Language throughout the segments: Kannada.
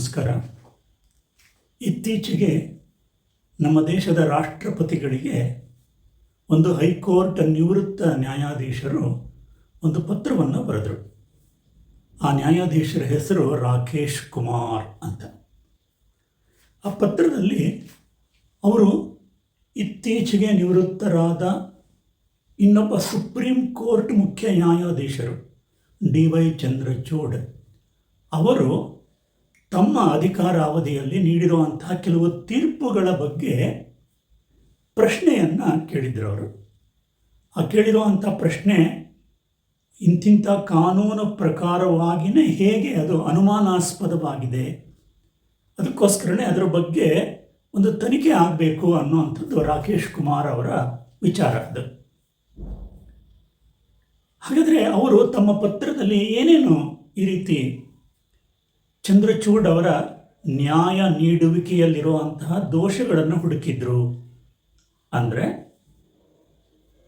ನಮಸ್ಕಾರ. ಇತ್ತೀಚೆಗೆ ನಮ್ಮ ದೇಶದ ರಾಷ್ಟ್ರಪತಿಗಳಿಗೆ ಒಂದು ಹೈಕೋರ್ಟ್ ನಿವೃತ್ತ ನ್ಯಾಯಾಧೀಶರು ಒಂದು ಪತ್ರವನ್ನು ಬರೆದರು. ಆ ನ್ಯಾಯಾಧೀಶರ ಹೆಸರು ರಾಕೇಶ್ ಕುಮಾರ್ ಅಂತ. ಆ ಪತ್ರದಲ್ಲಿ ಅವರು ಇತ್ತೀಚೆಗೆ ನಿವೃತ್ತರಾದ ಇನ್ನೊಬ್ಬ ಸುಪ್ರೀಂ ಕೋರ್ಟ್ ಮುಖ್ಯ ನ್ಯಾಯಾಧೀಶರು ಡಿ ವೈ ಚಂದ್ರಚೂಡ್ ಅವರು ತಮ್ಮ ಅಧಿಕಾರ ಅವಧಿಯಲ್ಲಿ ನೀಡಿರುವಂತಹ ಕೆಲವು ತೀರ್ಪುಗಳ ಬಗ್ಗೆ ಪ್ರಶ್ನೆಯನ್ನು ಕೇಳಿದ್ರು ಅವರು. ಆ ಕೇಳಿರುವಂಥ ಪ್ರಶ್ನೆ ಇಂತಿಂಥ ಕಾನೂನು ಪ್ರಕಾರವಾಗಿಯೇ ಹೇಗೆ ಅದು ಅನುಮಾನಾಸ್ಪದವಾಗಿದೆ, ಅದಕ್ಕೋಸ್ಕರನೇ ಅದರ ಬಗ್ಗೆ ಒಂದು ತನಿಖೆ ಆಗಬೇಕು ಅನ್ನುವಂಥದ್ದು ರಾಕೇಶ್ ಕುಮಾರ್ ಅವರ ವಿಚಾರ ಅದು. ಹಾಗಾದರೆ ಅವರು ತಮ್ಮ ಪತ್ರದಲ್ಲಿ ಏನೇನು ಈ ರೀತಿ ಚಂದ್ರಚೂಡ್ ಅವರ ನ್ಯಾಯ ನೀಡುವಿಕೆಯಲ್ಲಿರುವಂತಹ ದೋಷಗಳನ್ನು ಹುಡುಕಿದ್ರು. ಅಂದರೆ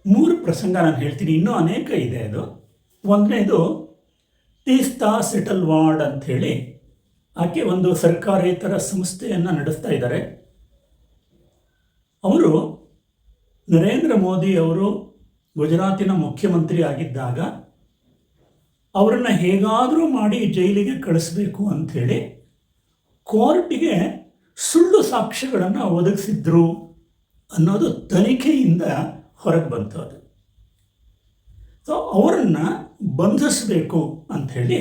ಮೂರು ಪ್ರಸಂಗ ನಾನು ಹೇಳ್ತೀನಿ, ಇನ್ನೂ ಅನೇಕ ಇದೆ ಅದು. ಒಂದನೇದು, ತೀಸ್ತಾ ಸೆಟಲ್ ವಾರ್ಡ್ ಅಂಥೇಳಿ ಆಕೆ ಒಂದು ಸರ್ಕಾರೇತರ ಸಂಸ್ಥೆಯನ್ನು ನಡೆಸ್ತಾ ಇದ್ದಾರೆ. ಅವರು ನರೇಂದ್ರ ಮೋದಿ ಅವರು ಗುಜರಾತಿನ ಮುಖ್ಯಮಂತ್ರಿ ಆಗಿದ್ದಾಗ ಅವರನ್ನು ಹೇಗಾದರೂ ಮಾಡಿ ಜೈಲಿಗೆ ಕಳಿಸ್ಬೇಕು ಅಂಥೇಳಿ ಕೋರ್ಟಿಗೆ ಸುಳ್ಳು ಸಾಕ್ಷ್ಯಗಳನ್ನು ಒದಗಿಸಿದ್ರು ಅನ್ನೋದು ತನಿಖೆಯಿಂದ ಹೊರಗೆ ಬಂತು ಅದು ಸೊ ಅವರನ್ನು ಬಂಧಿಸಬೇಕು ಅಂಥೇಳಿ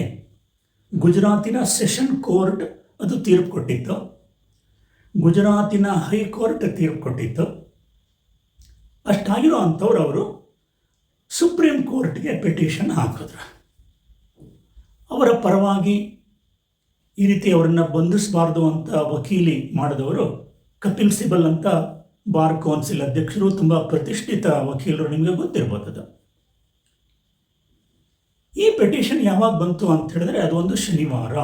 ಗುಜರಾತಿನ ಸೆಷನ್ ಕೋರ್ಟ್ ಅದು ತೀರ್ಪು ಕೊಟ್ಟಿತ್ತು. ಗುಜರಾತಿನ ಹೈಕೋರ್ಟ್ ತೀರ್ಪು ಕೊಟ್ಟಿತ್ತು. ಅಷ್ಟಾಗಿರೋ ಅಂಥವ್ರು ಅವರು ಸುಪ್ರೀಂ ಕೋರ್ಟ್ಗೆ ಪಿಟಿಷನ್ ಹಾಕಿದ್ರು. ಅವರ ಪರವಾಗಿ ಈ ರೀತಿ ಅವರನ್ನು ಬಂಧಿಸಬಾರ್ದು ಅಂತ ವಕೀಲಿ ಮಾಡಿದವರು ಕಪಿಲ್ ಸಿಬಲ್ ಅಂತ ಬಾರ್ ಕೌನ್ಸಿಲ್ ಅಧ್ಯಕ್ಷರು, ತುಂಬ ಪ್ರತಿಷ್ಠಿತ ವಕೀಲರು, ನಿಮಗೆ ಗೊತ್ತಿರ್ಬೋದು ಈ ಪೆಟಿಷನ್ ಯಾವಾಗ ಬಂತು ಅಂತ ಹೇಳಿದ್ರೆ ಅದು ಒಂದು ಶನಿವಾರ,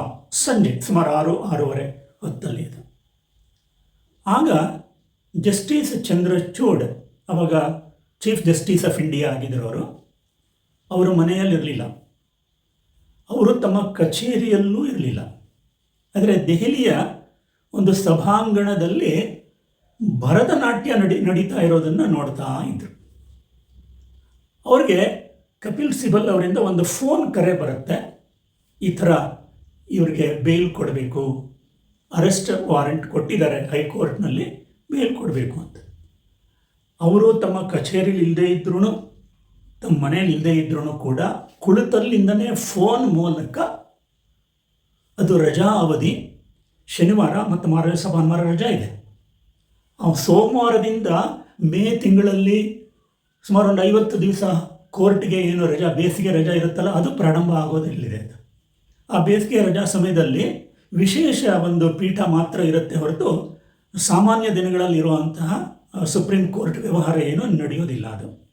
ಸಂಜೆ, ಸುಮಾರು ಆರು, ಆರೂವರೆ ಹೊತ್ತಲ್ಲಿ ಇದು ಆಗ ಜಸ್ಟಿಸ್ ಚಂದ್ರಚೂಡ್, ಅವಾಗ ಚೀಫ್ ಜಸ್ಟಿಸ್ ಆಫ್ ಇಂಡಿಯಾ ಆಗಿದ್ದರು ಅವರು ಅವರು ಮನೆಯಲ್ಲಿರಲಿಲ್ಲ. ಅವರು ತಮ್ಮ ಕಚೇರಿಯಲ್ಲೂ ಇರಲಿಲ್ಲ. ಆದರೆ ದೆಹಲಿಯ ಒಂದು ಸಭಾಂಗಣದಲ್ಲಿ ಭರತನಾಟ್ಯ ನಡಿ, ನಡೀತಾ ಇರೋದನ್ನು ನೋಡ್ತಾ ಇದ್ದರು ಅವ್ರಿಗೆ ಕಪಿಲ್ ಸಿಬಲ್ ಅವರಿಂದ ಒಂದು ಫೋನ್ ಕರೆ ಬರುತ್ತೆ. ಈ ಥರ ಇವ್ರಿಗೆ ಬೇಲ್ ಕೊಡಬೇಕು, ಅರೆಸ್ಟ್ ವಾರೆಂಟ್ ಕೊಟ್ಟಿದ್ದಾರೆ ಹೈಕೋರ್ಟ್ನಲ್ಲಿ, ಬೇಲ್ ಕೊಡಬೇಕು ಅಂತ. ಅವರು ತಮ್ಮ ಕಚೇರಿಲಿ ಇಲ್ಲದೇ ಇದ್ರೂ ತಮ್ಮ ಮನೇಲಿ ಇಲ್ಲದೇ ಇದ್ರೂ ಕೂಡ ಕುಳಿತಲ್ಲಿಂದನೇ ಫೋನ್ ಮೂಲಕ ಅದು ರಜಾ ಅವಧಿ ಶನಿವಾರ ಮತ್ತು ಮಾರ ಭಾನುವಾರ ರಜಾ ಇದೆ. ಸೋಮವಾರದಿಂದ ಮೇ ತಿಂಗಳಲ್ಲಿ ಸುಮಾರು ಒಂದು ಐವತ್ತು ದಿವಸ ಕೋರ್ಟ್ಗೆ ಏನು ರಜಾ, ಬೇಸಿಗೆ ರಜಾ ಇರುತ್ತಲ್ಲ, ಅದು ಪ್ರಾರಂಭ ಆಗೋದಿಲ್ಲಿದೆ ಆ ಬೇಸಿಗೆ ರಜಾ ಸಮಯದಲ್ಲಿ ವಿಶೇಷ ಒಂದು ಪೀಠ ಮಾತ್ರ ಇರುತ್ತೆ ಹೊರತು ಸಾಮಾನ್ಯ ದಿನಗಳಲ್ಲಿರುವಂತಹ ಸುಪ್ರೀಂ ಕೋರ್ಟ್ ವ್ಯವಹಾರ ಏನು ನಡೆಯೋದಿಲ್ಲ ಅದು.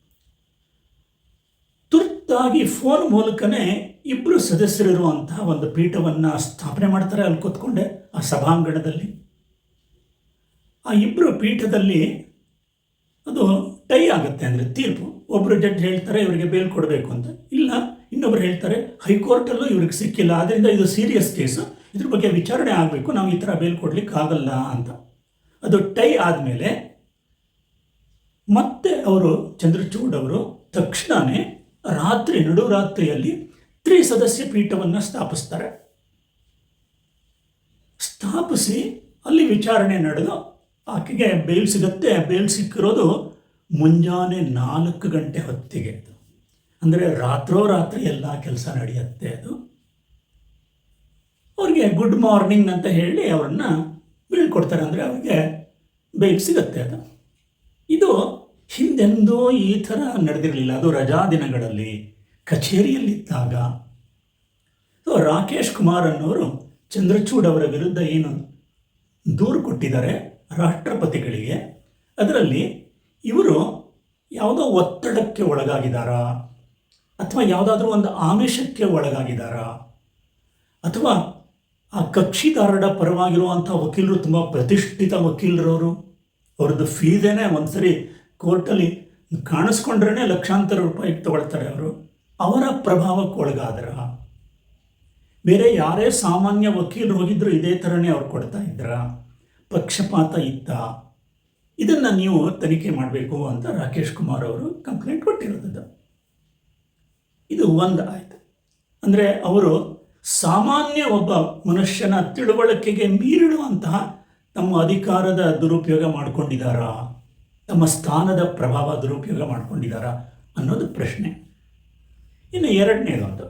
ತುರ್ತಾಗಿ ಫೋನ್ ಮೂಲಕನೇ ಇಬ್ಬರು ಸದಸ್ಯರಿರುವಂತಹ ಒಂದು ಪೀಠವನ್ನು ಸ್ಥಾಪನೆ ಮಾಡ್ತಾರೆ ಅಲ್ಲಿ ಕೂತ್ಕೊಂಡೆ, ಆ ಸಭಾಂಗಣದಲ್ಲಿ. ಆ ಇಬ್ಬರು ಪೀಠದಲ್ಲಿ ಅದು ಟೈ ಆಗುತ್ತೆ ಅಂದರೆ ತೀರ್ಪು. ಒಬ್ಬರು ಜಡ್ಜ್ ಹೇಳ್ತಾರೆ, ಇವರಿಗೆ ಬೇಲ್ ಕೊಡಬೇಕು ಅಂತ. ಇಲ್ಲ, ಇನ್ನೊಬ್ರು ಹೇಳ್ತಾರೆ, ಹೈಕೋರ್ಟಲ್ಲೂ ಇವ್ರಿಗೆ ಸಿಕ್ಕಿಲ್ಲ ಆದ್ದರಿಂದ ಇದು ಸೀರಿಯಸ್ ಕೇಸು ಇದ್ರ ಬಗ್ಗೆ ವಿಚಾರಣೆ ಆಗಬೇಕು, ನಾವು ಈ ಥರ ಬೇಲ್ ಕೊಡ್ಲಿಕ್ಕೆ ಆಗಲ್ಲ ಅಂತ. ಅದು ಟೈ ಆದಮೇಲೆ ಮತ್ತೆ ಅವರು ಚಂದ್ರಚೂಡ್ ಅವರು ತಕ್ಷಣವೇ ರಾತ್ರಿ, ನಡುರಾತ್ರಿಯಲ್ಲಿ ತ್ರಿಸದಸ್ಯ ಪೀಠವನ್ನು ಸ್ಥಾಪಿಸ್ತಾರೆ. ಸ್ಥಾಪಿಸಿ ಅಲ್ಲಿ ವಿಚಾರಣೆ ನಡೆದು ಆಕೆಗೆ ಬೇಲ್ ಸಿಗತ್ತೆ. ಬೇಲ್ ಸಿಕ್ಕಿರೋದು ಮುಂಜಾನೆ ನಾಲ್ಕು ಗಂಟೆ ಹೊತ್ತಿಗೆ. ಅಂದರೆ ರಾತ್ರೋ ರಾತ್ರೋರಾತ್ರಿ ಎಲ್ಲ ಕೆಲಸ ನಡೆಯುತ್ತೆ ಅದು. ಅವ್ರಿಗೆ ಗುಡ್ ಮಾರ್ನಿಂಗ್ ಅಂತ ಹೇಳಿ ಅವ್ರನ್ನ ಬೀಳ್ಕೊಡ್ತಾರೆ ಅಂದರೆ ಅವ್ರಿಗೆ ಬೇಲ್ ಸಿಗತ್ತೆ ಅದು. ಇದು ಹಿಂದೆಂದೂ ಈ ಥರ ನಡೆದಿರಲಿಲ್ಲ. ಅದು ರಜಾ ದಿನಗಳಲ್ಲಿ ಕಚೇರಿಯಲ್ಲಿದ್ದಾಗ. ಸೊ ರಾಕೇಶ್ ಕುಮಾರ್ ಅನ್ನೋರು ಚಂದ್ರಚೂಡ್ ಅವರ ವಿರುದ್ಧ ಏನು ದೂರು ಕೊಟ್ಟಿದ್ದಾರೆ ರಾಷ್ಟ್ರಪತಿಗಳಿಗೆ. ಅದರಲ್ಲಿ ಇವರು ಯಾವುದೋ ಒತ್ತಡಕ್ಕೆ ಒಳಗಾಗಿದ್ದಾರಾ? ಅಥವಾ ಯಾವುದಾದ್ರೂ ಒಂದು ಆಮಿಷಕ್ಕೆ ಒಳಗಾಗಿದ್ದಾರಾ? ಅಥವಾ ಆ ಕಕ್ಷಿದಾರರ ಪರವಾಗಿರುವಂಥ ವಕೀಲರು ತುಂಬ ಪ್ರತಿಷ್ಠಿತ ವಕೀಲರವರು, ಅವ್ರದ್ದು ಫೀಸೇನೆ ಒಂದು ಸರಿ ಕೋರ್ಟಲ್ಲಿ ಕಾಣಿಸ್ಕೊಂಡ್ರೇ ಲಕ್ಷಾಂತರ ರೂಪಾಯಿ ತಗೊಳ್ತಾರೆ ಅವರು. ಅವರ ಪ್ರಭಾವಕ್ಕೆ ಒಳಗಾದ್ರ. ಬೇರೆ ಯಾರೇ ಸಾಮಾನ್ಯ ವಕೀಲರು ಹೋಗಿದ್ರು ಇದೇ ಥರನೇ ಅವ್ರು ಕೊಡ್ತಾ ಇದ್ರ. ಪಕ್ಷಪಾತ ಇತ್ತ. ಇದನ್ನು ನೀವು ತನಿಖೆ ಮಾಡಬೇಕು ಅಂತ ರಾಕೇಶ್ ಕುಮಾರ್ ಅವರು ಕಂಪ್ಲೇಂಟ್ ಕೊಟ್ಟಿರೋದು ಇದು ಒಂದು ಆಯಿತು. ಅಂದರೆ ಅವರು ಸಾಮಾನ್ಯ ಒಬ್ಬ ಮನುಷ್ಯನ ತಿಳುವಳಿಕೆಗೆ ಮೀರಿಡುವಂತಹ ತಮ್ಮ ಅಧಿಕಾರದ ದುರುಪಯೋಗ ಮಾಡಿಕೊಂಡಿದ್ದಾರಾ? ತಮ್ಮ ಸ್ಥಾನದ ಪ್ರಭಾವ ದುರುಪಯೋಗ ಮಾಡಿಕೊಂಡಿದ್ದಾರಾ ಅನ್ನೋದು ಪ್ರಶ್ನೆ. ಇನ್ನು ಎರಡನೇದೊಂದು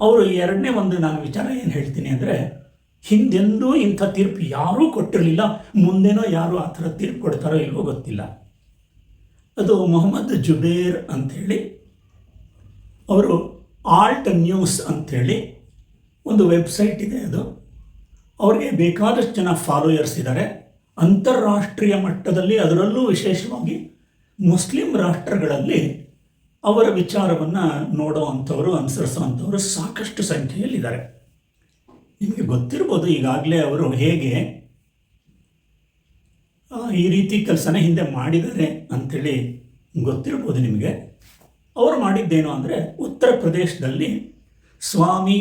ಅವರು ಎರಡನೇ ಒಂದು ನಾನು ವಿಚಾರ ಏನು ಹೇಳ್ತೀನಿ ಅಂದರೆ, ಹಿಂದೆಂದೂ ಇಂಥ ತೀರ್ಪು ಯಾರೂ ಕೊಟ್ಟಿರಲಿಲ್ಲ, ಮುಂದೇನೋ ಯಾರು ಆ ಥರ ತೀರ್ಪು ಕೊಡ್ತಾರೋ ಇಲ್ವೋ ಗೊತ್ತಿಲ್ಲ. ಅದು ಮೊಹಮ್ಮದ್ ಜುಬೇರ್ ಅಂಥೇಳಿ, ಅವರು ಆಲ್ಟ್ ನ್ಯೂಸ್ ಅಂಥೇಳಿ ಒಂದು ವೆಬ್ಸೈಟ್ ಇದೆ ಅದು. ಅವ್ರಿಗೆ ಬೇಕಾದಷ್ಟು ಜನ ಫಾಲೋಯರ್ಸ್ ಇದ್ದಾರೆ ಅಂತಾರಾಷ್ಟ್ರೀಯ ಮಟ್ಟದಲ್ಲಿ ಅದರಲ್ಲೂ ವಿಶೇಷವಾಗಿ ಮುಸ್ಲಿಂ ರಾಷ್ಟ್ರಗಳಲ್ಲಿ ಅವರ ವಿಚಾರವನ್ನು ನೋಡೋ ಅಂಥವರು ಸಾಕಷ್ಟು ಸಂಖ್ಯೆಯಲ್ಲಿದ್ದಾರೆ. ನಿಮಗೆ ಗೊತ್ತಿರ್ಬೋದು ಈಗಾಗಲೇ ಅವರು ಹೇಗೆ ಈ ರೀತಿ ಕೆಲಸನ ಹಿಂದೆ ಮಾಡಿದ್ದಾರೆ ಅಂಥೇಳಿ ಗೊತ್ತಿರ್ಬೋದು ನಿಮಗೆ. ಅವರು ಮಾಡಿದ್ದೇನು ಅಂದರೆ ಉತ್ತರ ಪ್ರದೇಶದಲ್ಲಿ ಸ್ವಾಮಿ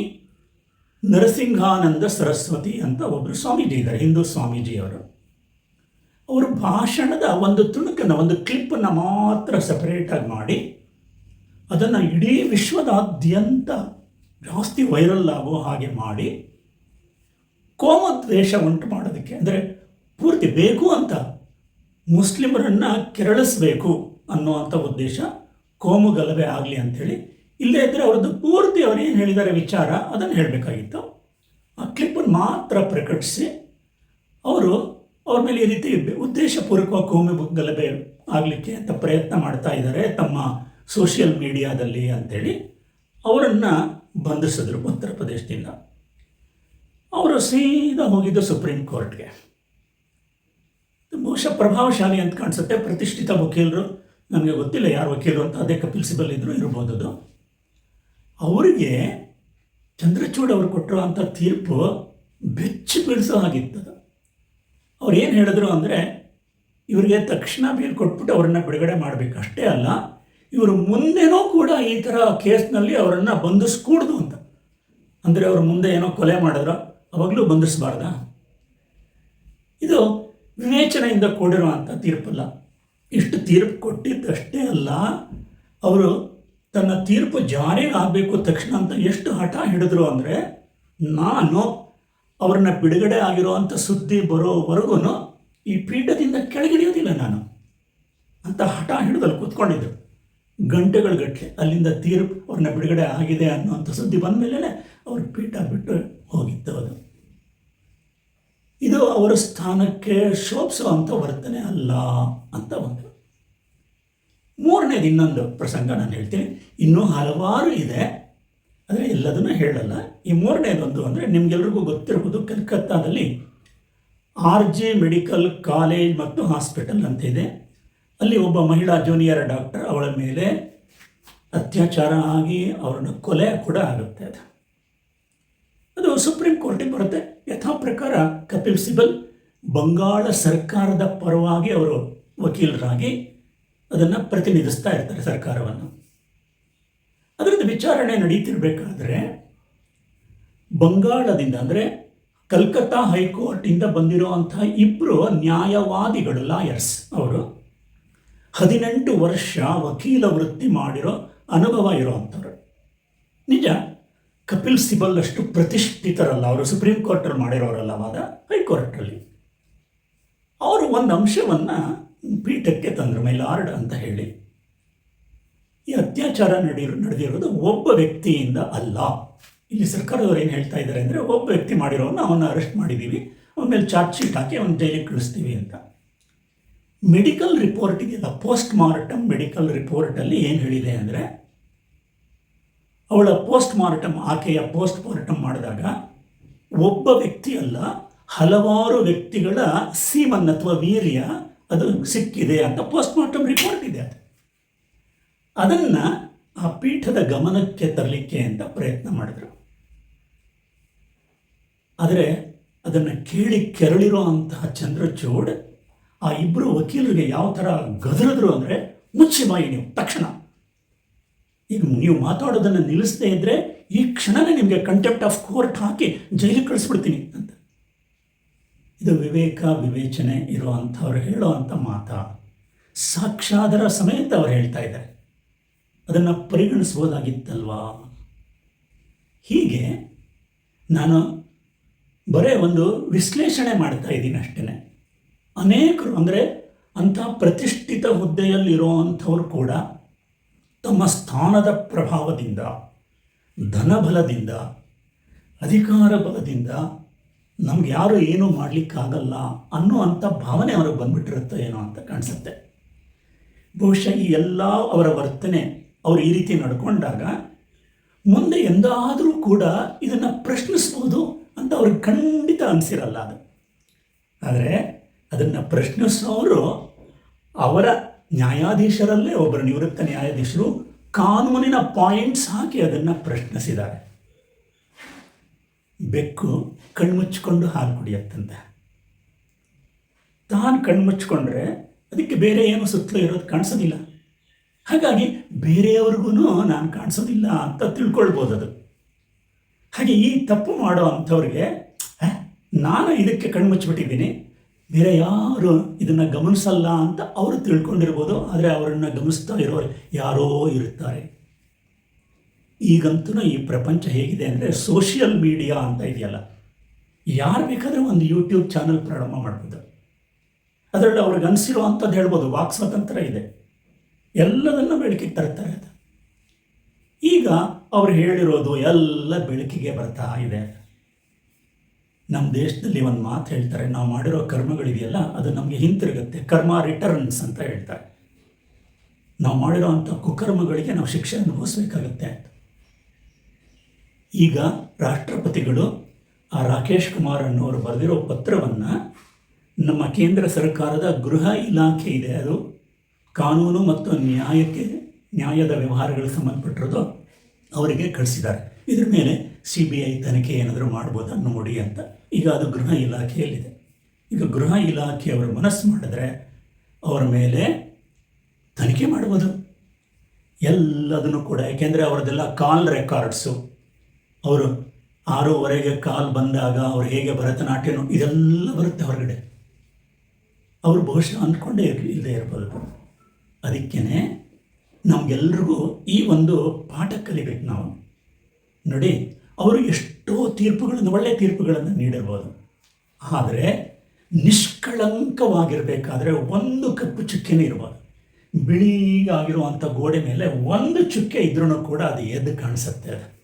ನರಸಿಂಹಾನಂದ ಸರಸ್ವತಿ ಅಂತ ಒಬ್ಬರು ಸ್ವಾಮೀಜಿ ಇದ್ದಾರೆ, ಹಿಂದೂ ಸ್ವಾಮೀಜಿಯವರು. ಅವರು ಭಾಷಣದ ಒಂದು ತುಣುಕನ್ನು, ಒಂದು ಕ್ಲಿಪ್ಪನ್ನು ಮಾತ್ರ ಸಪರೇಟಾಗಿ ಮಾಡಿ, ಅದನ್ನು ಇಡೀ ವಿಶ್ವದಾದ್ಯಂತ ಜಾಸ್ತಿ ವೈರಲ್ ಆಗೋ ಹಾಗೆ ಮಾಡಿ, ಕೋಮದ್ವೇಷ ಉಂಟು ಮಾಡೋದಕ್ಕೆ. ಅಂದರೆ ಪೂರ್ತಿ ಬೇಕು ಅಂತ ಮುಸ್ಲಿಮರನ್ನು ಕೆರಳಿಸಬೇಕು ಅನ್ನುವಂಥ ಉದ್ದೇಶ ಕೋಮು ಗಲಭೆ ಆಗಲಿ ಅಂಥೇಳಿ. ಇಲ್ಲದೇ ಇದ್ದರೆ ಅವ್ರದ್ದು ಪೂರ್ತಿ ಅವರೇನು ಹೇಳಿದ್ದಾರೆ ವಿಚಾರ ಅದನ್ನು ಹೇಳಬೇಕಾಗಿತ್ತು. ಆ ಕ್ಲಿಪ್ಪನ್ನು ಮಾತ್ರ ಪ್ರಕಟಿಸಿ, ಅವರು ಅವ್ರ ಮೇಲೆ ಈ ರೀತಿ ಉದ್ದೇಶಪೂರ್ವಕವಾಗಿ ಕೋಮು ಗಲಭೆ ಆಗಲಿಕ್ಕೆ ಅಂತ ಪ್ರಯತ್ನ ಮಾಡ್ತಾ ಇದ್ದಾರೆ ತಮ್ಮ ಸೋಷಿಯಲ್ ಮೀಡಿಯಾದಲ್ಲಿ ಅಂತೇಳಿ. ಅವರನ್ನು ಬಂಧಿಸಿದ್ರು ಉತ್ತರ ಪ್ರದೇಶದಿಂದ. ಅವರು ಸೀದಾ ಹೋಗಿದ್ದು ಸುಪ್ರೀಂ ಕೋರ್ಟ್ಗೆ. ಬಹುಶಃ ಪ್ರಭಾವಶಾಲಿ ಅಂತ ಕಾಣಿಸುತ್ತೆ. ಪ್ರತಿಷ್ಠಿತ ವಕೀಲರು ನನಗೆ ಗೊತ್ತಿಲ್ಲ ಯಾರು ವಕೀಲರು ಅಂತ, ಅದೇ ಕಪಿಲ್ ಸಿಬಲ್ ಇದ್ದರೂ ಇರ್ಬೋದು ಅವರಿಗೆ ಚಂದ್ರಚೂಡ್ ಅವರು ಕೊಟ್ಟಿರುವಂಥ ತೀರ್ಪು ಬೆಚ್ಚಿ ಬೀಳಿಸೋ ಹಾಗಿತ್ತದು. ಅವ್ರು ಏನು ಹೇಳಿದ್ರು ಅಂದರೆ, ಇವರಿಗೆ ತಕ್ಷಣ ಬೇಲ್ ಕೊಟ್ಬಿಟ್ಟು ಅವರನ್ನು ಬಿಡುಗಡೆ ಮಾಡಬೇಕು. ಅಷ್ಟೇ ಅಲ್ಲ, ಇವರು ಮುಂದೆನೂ ಕೂಡ ಈ ಥರ ಕೇಸ್ನಲ್ಲಿ ಅವರನ್ನು ಬಂಧಿಸ್ಕೂಡ್ದು ಅಂತ. ಅಂದರೆ ಅವರು ಮುಂದೆ ಏನೋ ಕೊಲೆ ಮಾಡಿದ್ರು, ಅವಾಗಲೂ ಬಂಧಿಸ್ಬಾರ್ದ? ಇದು ವಿವೇಚನೆಯಿಂದ ಕೂಡಿರುವಂಥ ತೀರ್ಪಲ್ಲ. ಇಷ್ಟು ತೀರ್ಪು ಕೊಟ್ಟಿದ್ದಷ್ಟೇ ಅಲ್ಲ, ಅವರು ತನ್ನ ತೀರ್ಪು ಜಾರಿಗೆ ಆಗಬೇಕು ತಕ್ಷಣ ಅಂತ ಎಷ್ಟು ಹಠ ಹಿಡಿದ್ರು ಅಂದರೆ, ನಾನು ಅವ್ರನ್ನ ಬಿಡುಗಡೆ ಆಗಿರುವಂಥ ಸುದ್ದಿ ಬರೋವರೆಗೂ ಈ ಪೀಠದಿಂದ ಕೆಳಗಿಳಿಯೋದಿಲ್ಲ ನಾನು. ಅಂತ ಹಠ ಹಿಡಿದಲ್ಲಿ ಕೂತ್ಕೊಂಡಿದ್ರು. ಗಂಟೆಗಳ ಗಟ್ಟಲೆ ಅಲ್ಲಿಂದ ತೀರ್ಪು ಅವ್ರನ್ನ ಬಿಡುಗಡೆ ಆಗಿದೆ ಅನ್ನುವಂಥ ಸುದ್ದಿ ಬಂದ ಮೇಲೆ ಅವ್ರ ಪೀಠ ಬಿಟ್ಟು ಹೋಗಿತ್ತು ಅದು ಇದು ಅವರ ಸ್ಥಾನಕ್ಕೆ ಶೋಭಿಸುವಂಥ ವರ್ತನೆ ಅಲ್ಲ ಅಂತ ಒಂದು. ಮೂರನೇದು ಇನ್ನೊಂದು ಪ್ರಸಂಗ ನಾನು ಹೇಳ್ತೀನಿ. ಇನ್ನೂ ಹಲವಾರು ಇದೆ. ಆದರೆ ಎಲ್ಲದನ್ನು ಹೇಳಲ್ಲ. ಈ ಮೂರನೇದೊಂದು ಅಂದರೆ ನಿಮಗೆಲ್ರಿಗೂ ಗೊತ್ತಿರ್ಬೋದು ಕಲ್ಕತ್ತಾದಲ್ಲಿ ಆರ್ ಜೆ ಮೆಡಿಕಲ್ ಕಾಲೇಜ್ ಮತ್ತು ಹಾಸ್ಪಿಟಲ್ ಅಂತ ಇದೆ. ಅಲ್ಲಿ ಒಬ್ಬ ಮಹಿಳಾ ಜೂನಿಯರ್ ಡಾಕ್ಟರ್ ಅವಳ ಮೇಲೆ ಅತ್ಯಾಚಾರ ಆಗಿ ಅವರನ್ನು ಕೊಲೆ ಕೂಡ ಆಗುತ್ತೆ ಅದು. ಅದು ಸುಪ್ರೀಂ ಕೋರ್ಟಿಗೆ ಬರುತ್ತೆ. ಯಥಾ ಪ್ರಕಾರ ಕಪಿಲ್ ಸಿಬಲ್ ಬಂಗಾಳ ಸರ್ಕಾರದ ಪರವಾಗಿ ಅವರು ವಕೀಲರಾಗಿ ಅದನ್ನು ಪ್ರತಿನಿಧಿಸ್ತಾ ಇರ್ತಾರೆ ಸರ್ಕಾರವನ್ನು. ಅದರದ್ದು ವಿಚಾರಣೆ ನಡೀತಿರ್ಬೇಕಾದ್ರೆ ಬಂಗಾಳದಿಂದ, ಅಂದರೆ ಕಲ್ಕತ್ತಾ ಹೈಕೋರ್ಟಿಂದ ಬಂದಿರುವಂತಹ ಇಬ್ಬರು ನ್ಯಾಯವಾದಿಗಳು ಲಾಯರ್ಸ್ ಅವರು. ಹದಿನೆಂಟು ವರ್ಷ ವಕೀಲ ವೃತ್ತಿ ಮಾಡಿರೋ ಅನುಭವ ಇರೋವಂಥವ್ರು ನಿಜ? ಕಪಿಲ್ ಸಿಬಲ್ ಅಷ್ಟು ಪ್ರತಿಷ್ಠಿತರಲ್ಲ, ಅವರು ಸುಪ್ರೀಂ ಕೋರ್ಟಲ್ಲಿ ಮಾಡಿರೋರಲ್ಲ ವಾದ? ಹೈಕೋರ್ಟಲ್ಲಿ. ಅವರು ಒಂದು ಅಂಶವನ್ನು ಪೀಠಕ್ಕೆ ತಂದರು, ಮೈಲಾರ್ಡ್ ಅಂತ ಹೇಳಿ. ಈ ಅತ್ಯಾಚಾರ ನಡಿ ನಡೆದಿರೋದು ಒಬ್ಬ ವ್ಯಕ್ತಿಯಿಂದ ಅಲ್ಲ. ಇಲ್ಲಿ ಸರ್ಕಾರದವರು ಏನು ಹೇಳ್ತಾ ಇದ್ದಾರೆ ಅಂದರೆ ಒಬ್ಬ ವ್ಯಕ್ತಿ ಮಾಡಿರೋನ್ನ ಅವನ್ನ ಅರೆಸ್ಟ್ ಮಾಡಿದ್ದೀವಿ ಅವನ ಮೇಲೆ ಚಾರ್ಜ್ ಶೀಟ್ ಹಾಕಿ ಅವ್ನ ಜೈಲಿಗೆ ಕಳಿಸ್ತೀವಿ ಅಂತ. ಮೆಡಿಕಲ್ ರಿಪೋರ್ಟಿಗೆ ಪೋಸ್ಟ್ ಮಾರ್ಟಮ್ ಮೆಡಿಕಲ್ ರಿಪೋರ್ಟಲ್ಲಿ ಏನು ಹೇಳಿದೆ ಅಂದರೆ, ಅವಳ ಪೋಸ್ಟ್ ಮಾರ್ಟಮ್ ಆಕೆಯ ಪೋಸ್ಟ್ ಮಾರ್ಟಮ್ ಮಾಡಿದಾಗ ಒಬ್ಬ ವ್ಯಕ್ತಿ ಅಲ್ಲ, ಹಲವಾರು ವ್ಯಕ್ತಿಗಳ ಸೀಮನ್ ಅಥವಾ ವೀರ್ಯ ಅದು ಸಿಕ್ಕಿದೆ ಅಂತ ಪೋಸ್ಟ್ ಮಾರ್ಟಮ್ ರಿಪೋರ್ಟ್ ಇದೆ ಅದು. ಅದನ್ನು ಆ ಪೀಠದ ಗಮನಕ್ಕೆ ತರಲಿಕ್ಕೆ ಅಂತ ಪ್ರಯತ್ನ ಮಾಡಿದ್ರು. ಆದರೆ ಅದನ್ನು ಕೇಳಿ ಕೆರಳಿರೋ ಅಂತಹ ಚಂದ್ರಚೂಡ್, ಆ ಇಬ್ಬರು ವಕೀಲರಿಗೆ ಯಾವ ಥರ ಗದರಿದ್ರು ಅಂದರೆ ಮುಚ್ಚಿ ಬಾಯಿ ನೀವು ತಕ್ಷಣ. ಈಗ ನೀವು ಮಾತಾಡೋದನ್ನು ನಿಲ್ಲಿಸದೇ ಇದ್ದರೆ ಈ ಕ್ಷಣನೇ ನಿಮಗೆ ಕಂಟೆಂಪ್ಟ್ ಆಫ್ ಕೋರ್ಟ್ ಹಾಕಿ ಜೈಲಿಗೆ ಕಳಿಸ್ಬಿಡ್ತೀನಿ ಅಂತ. ಇದು ವಿವೇಕ ವಿವೇಚನೆ ಇರುವಂಥವ್ರು ಹೇಳೋವಂಥ ಮಾತ. ಸಾಕ್ಷಾದರ ಸಮೇತ ಅವ್ರು ಹೇಳ್ತಾ ಇದ್ದಾರೆ. ಅದನ್ನು ಪರಿಗಣಿಸ್ಬೋದಾಗಿತ್ತಲ್ವಾ? ಹೀಗೆ ನಾನು ಬರೇ ಒಂದು ವಿಶ್ಲೇಷಣೆ ಮಾಡ್ತಾ ಇದ್ದೀನಿ ಅಷ್ಟೇ ಅನೇಕರು ಅಂದರೆ ಅಂಥ ಪ್ರತಿಷ್ಠಿತ ಹುದ್ದೆಯಲ್ಲಿರುವಂಥವ್ರು ಕೂಡ ತಮ್ಮ ಸ್ಥಾನದ ಪ್ರಭಾವದಿಂದ, ಧನಬಲದಿಂದ, ಅಧಿಕಾರ ಬಲದಿಂದ ನಮ್ಗೆ ಯಾರು ಏನೂ ಮಾಡಲಿಕ್ಕಾಗಲ್ಲ ಅನ್ನುವಂಥ ಭಾವನೆ ಅವ್ರಿಗೆ ಬಂದ್ಬಿಟ್ಟಿರುತ್ತೆ ಏನೋ ಅಂತ ಕಾಣಿಸುತ್ತೆ. ಬಹುಶಃ ಈ ಎಲ್ಲ ಅವರ ವರ್ತನೆ ಅವರು ಈ ರೀತಿ ನಡ್ಕೊಂಡಾಗ ಮುಂದೆ ಎಂದಾದರೂ ಕೂಡ ಇದನ್ನು ಪ್ರಶ್ನಿಸ್ಬೋದು ಅಂತ ಅವ್ರಿಗೆ ಖಂಡಿತ ಅನಿಸಿರಲ್ಲ ಅದು. ಆದರೆ ಅದನ್ನು ಪ್ರಶ್ನಿಸೋರು ಅವರ ನ್ಯಾಯಾಧೀಶರಲ್ಲೇ ಒಬ್ಬರು ನಿವೃತ್ತ ನ್ಯಾಯಾಧೀಶರು ಕಾನೂನಿನ ಪಾಯಿಂಟ್ಸ್ ಹಾಕಿ ಅದನ್ನು ಪ್ರಶ್ನಿಸಿದ್ದಾರೆ. ಬೆಕ್ಕು ಕಣ್ಮುಚ್ಕೊಂಡು ಹಾಲು ಕುಡಿಯತ್ತಂತೆ. ತಾನು ಕಣ್ಮುಚ್ಕೊಂಡ್ರೆ ಅದಕ್ಕೆ ಬೇರೆ ಏನು ಸುತ್ತಲೂ ಇರೋದು ಕಾಣಿಸೋದಿಲ್ಲ. ಹಾಗಾಗಿ ಬೇರೆಯವ್ರಿಗೂ ನಾನು ಕಾಣಿಸೋದಿಲ್ಲ ಅಂತ ತಿಳ್ಕೊಳ್ಬೋದು ಅದು ಹಾಗೆ ಈ ತಪ್ಪು ಮಾಡೋ ಅಂಥವ್ರಿಗೆ ನಾನು ಇದಕ್ಕೆ ಕಣ್ಮುಚ್ಚಿಬಿಟ್ಟಿದ್ದೀನಿ ಬೇರೆ ಯಾರು ಇದನ್ನು ಗಮನಿಸಲ್ಲ ಅಂತ ಅವರು ತಿಳ್ಕೊಂಡಿರ್ಬೋದು, ಆದರೆ ಅವರನ್ನು ಗಮನಿಸ್ತಾ ಇರೋರು ಯಾರೋ ಇರುತ್ತಾರೆ ಈಗಂತೂ ಈ ಪ್ರಪಂಚ ಹೇಗಿದೆ ಅಂದರೆ ಸೋಷಿಯಲ್ ಮೀಡಿಯಾ ಅಂತ ಇದೆಯಲ್ಲ. ಯಾರು ಬೇಕಾದರೂ ಒಂದು ಯೂಟ್ಯೂಬ್ ಚಾನಲ್ ಪ್ರಾರಂಭ ಮಾಡ್ಬೋದು. ಅದರಲ್ಲಿ ಅವ್ರಿಗೆ ಅನಿಸಿರೋ ಅಂಥದ್ದು ಹೇಳ್ಬೋದು, ವಾಕ್ ಸ್ವಾತಂತ್ರ್ಯ ಇದೆ. ಎಲ್ಲದನ್ನು ಬೆಳಕಿಗೆ ತರ್ತಾರೆ ಅದು. ಈಗ ಅವ್ರು ಹೇಳಿರೋದು ಎಲ್ಲ ಬೆಳಕಿಗೆ ಬರ್ತಾ ಇದೆ. ನಮ್ಮ ದೇಶದಲ್ಲಿ ಒಂದು ಮಾತು ಹೇಳ್ತಾರೆ, ನಾವು ಮಾಡಿರೋ ಕರ್ಮಗಳಿದೆಯಲ್ಲ ಅದು ನಮಗೆ ಹಿಂತಿರುಗುತ್ತೆ. ಕರ್ಮ ರಿಟರ್ನ್ಸ್ ಅಂತ ಹೇಳ್ತಾರೆ. ನಾವು ಮಾಡಿರೋ ಅಂಥ ಕುಕರ್ಮಗಳಿಗೆ ನಾವು ಶಿಕ್ಷೆ ಅನುಭವಿಸ್ಬೇಕಾಗತ್ತೆ. ಈಗ ರಾಷ್ಟ್ರಪತಿಗಳು ಆ ರಾಕೇಶ್ ಕುಮಾರ್ ಅನ್ನೋರು ಬರೆದಿರೋ ಪತ್ರವನ್ನು ನಮ್ಮ ಕೇಂದ್ರ ಸರ್ಕಾರದ ಗೃಹ ಇಲಾಖೆ ಇದೆ. ಅದು ಕಾನೂನು ಮತ್ತು ನ್ಯಾಯಕ್ಕೆ, ನ್ಯಾಯದ ವ್ಯವಹಾರಗಳಿಗೆ ಸಂಬಂಧಪಟ್ಟಿರೋದು. ಅವರಿಗೆ ಕಳಿಸಿದ್ದಾರೆ. ಇದ್ರ ಮೇಲೆ ಸಿ ಬಿ ಐ ತನಿಖೆ ಏನಾದರೂ ಮಾಡ್ಬೋದಾ ನೋಡಿ ಅಂತ ಈಗ ಅದು ಗೃಹ ಇಲಾಖೆಯಲ್ಲಿದೆ. ಈಗ ಗೃಹ ಇಲಾಖೆಯವರು ಮನಸ್ಸು ಮಾಡಿದ್ರೆ ಅವರ ಮೇಲೆ ತನಿಖೆ ಮಾಡ್ಬೋದು. ಎಲ್ಲದನ್ನು ಕೂಡ, ಯಾಕೆಂದರೆ ಅವರದೆಲ್ಲ ಕಾಲ್ ರೆಕಾರ್ಡ್ಸು. ಅವರು ಆರೂವರೆಗೆ ಕಾಲ್ ಬಂದಾಗ ಅವ್ರು ಹೇಗೆ ಭರತನಾಟ್ಯನು ಇದೆಲ್ಲ ಬರುತ್ತೆ ಹೊರಗಡೆ. ಅವರು ಬಹುಶಃ ಅಂದ್ಕೊಂಡೇ ಇರಲಿ ಇಲ್ಲದೆ ಇರ್ಬೋದು. ಅದಕ್ಕೇ ನಮಗೆಲ್ರಿಗೂ ಈ ಒಂದು ಪಾಠ ಕಲಿಬೇಕು ನಾವು. ನೋಡಿ, ಅವರು ಎಷ್ಟೋ ತೀರ್ಪುಗಳನ್ನು ಒಳ್ಳೆಯ ತೀರ್ಪುಗಳನ್ನು ನೀಡಿರ್ಬೋದು. ಆದರೆ ನಿಷ್ಕಳಂಕವಾಗಿರಬೇಕಾದ್ರೆ ಒಂದು ಕಪ್ಪು ಚುಕ್ಕೆನೇ ಇರ್ಬೋದು. ಬಿಳಿಯಾಗಿರುವಂಥ ಗೋಡೆ ಮೇಲೆ ಒಂದು ಚುಕ್ಕೆ ಇದ್ರೂ ಕೂಡ ಅದು ಎದ್ದು ಕಾಣಿಸುತ್ತೆ ಅದು.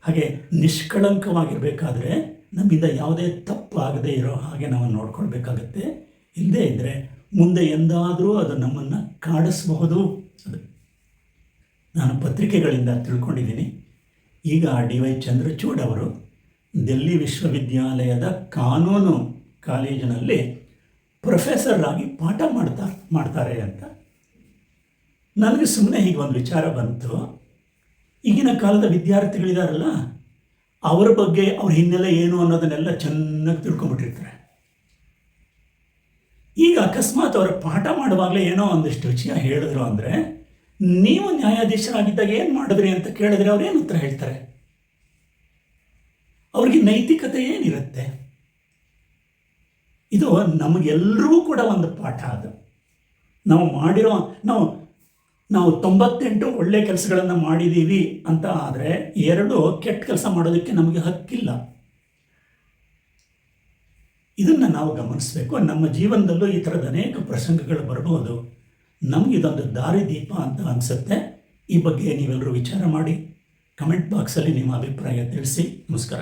ಹಾಗೆ ನಿಷ್ಕಳಂಕವಾಗಿರಬೇಕಾದ್ರೆ ನಮ್ಮಿಂದ ಯಾವುದೇ ತಪ್ಪು ಆಗದೇ ಇರೋ ಹಾಗೆ ನಾವು ನೋಡ್ಕೊಳ್ಬೇಕಾಗತ್ತೆ. ಇಲ್ಲದೇ ಇದ್ದರೆ ಮುಂದೆ ಎಂದಾದರೂ ಅದು ನಮ್ಮನ್ನು ಕಾಡಿಸಬಹುದು. ನಾನು ಪತ್ರಿಕೆಗಳಿಂದ ತಿಳ್ಕೊಂಡಿದ್ದೀನಿ. ಈಗ ಡಿ ವೈ ಚಂದ್ರಚೂಡ್ ಅವರು ದಿಲ್ಲಿ ವಿಶ್ವವಿದ್ಯಾಲಯದ ಕಾನೂನು ಕಾಲೇಜಿನಲ್ಲಿ ಪ್ರೊಫೆಸರ್ ಆಗಿ ಪಾಠ ಮಾಡ್ತಾ, ಮಾಡ್ತಾರೆ ಅಂತ. ನನಗೆ ಸುಮ್ಮನೆ ಹೀಗೆ ಒಂದು ವಿಚಾರ ಬಂತು. ಈಗಿನ ಕಾಲದ ವಿದ್ಯಾರ್ಥಿಗಳಿದಾರಲ್ಲ, ಅವರ ಬಗ್ಗೆ ಅವ್ರ ಹಿನ್ನೆಲೆ ಏನು ಅನ್ನೋದನ್ನೆಲ್ಲ ಚೆನ್ನಾಗಿ ತಿಳ್ಕೊಂಬಿಟ್ಟಿರ್ತಾರೆ. ಈಗ ಅಕಸ್ಮಾತ್ ಅವರು ಪಾಠ ಮಾಡುವಾಗಲೇ ಏನೋ ಒಂದಿಷ್ಟು ವಿಷಯ ಹೇಳಿದ್ರು ಅಂದರೆ, ನೀವು ನ್ಯಾಯಾಧೀಶರಾಗಿದ್ದಾಗ ಏನು ಮಾಡಿದ್ರಿ ಅಂತ ಕೇಳಿದ್ರೆ ಅವ್ರು ಏನು ಉತ್ತರ ಹೇಳ್ತಾರೆ? ಅವ್ರಿಗೆ ನೈತಿಕತೆ ಏನಿರುತ್ತೆ? ಇದು ನಮಗೆಲ್ಲರಿಗೂ ಕೂಡ ಒಂದು ಪಾಠ ಅದು. ನಾವು ಮಾಡಿರೋ, ನಾವು ನಾವು ತೊಂಬತ್ತೆಂಟು ಒಳ್ಳೆ ಕೆಲಸಗಳನ್ನು ಮಾಡಿದ್ದೀವಿ ಅಂತ ಆದರೆ ಎರಡು ಕೆಟ್ಟ ಕೆಲಸ ಮಾಡೋದಕ್ಕೆ ನಮಗೆ ಹಕ್ಕಿಲ್ಲ. ಇದನ್ನು ನಾವು ಗಮನಿಸಬೇಕು. ನಮ್ಮ ಜೀವನದಲ್ಲೂ ಈ ಥರದ ಅನೇಕ ಪ್ರಸಂಗಗಳು ಬರಬಹುದು ನಮಗೆ ಇದೊಂದು ದಾರಿದೀಪ ಅಂತ ಅನಿಸುತ್ತೆ. ಈ ಬಗ್ಗೆ ನೀವೆಲ್ಲರೂ ವಿಚಾರ ಮಾಡಿ, ಕಮೆಂಟ್ ಬಾಕ್ಸಲ್ಲಿ ನಿಮ್ಮ ಅಭಿಪ್ರಾಯ ತಿಳಿಸಿ. ನಮಸ್ಕಾರ.